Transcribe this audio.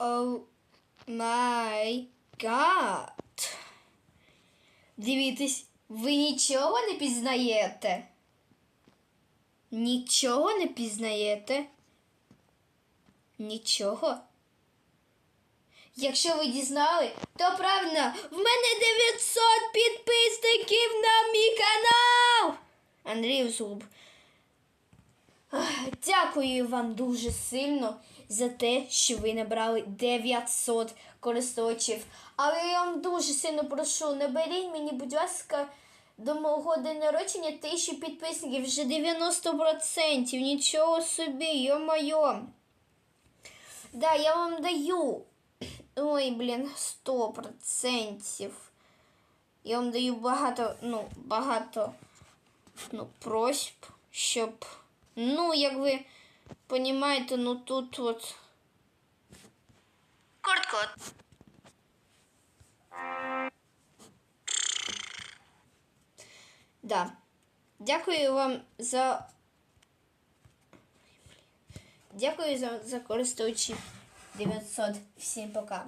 О май гад. Дивіться, ви нічого не пізнаєте? Нічого не пізнаєте? Нічого? Якщо ви дізнали, то правильно, в мене 900 підписників на мій канал. Андрій Зуб. Дякую вам дуже сильно за те, що ви набрали 900 користувачів. Але я вам дуже сильно прошу, наберіть мені, будь ласка, до мого день народження тисячу підписників вже 90%. Нічого собі, йо-моє. Да, я вам даю. Ой, блін, 100%. Я вам даю багато, ну, багато ну, просьб, щоб. Ну, як ви розумієте, ну тут от. Коротко. Да. Дякую вам за. Дякую за, за користувачів 900. Всім пока.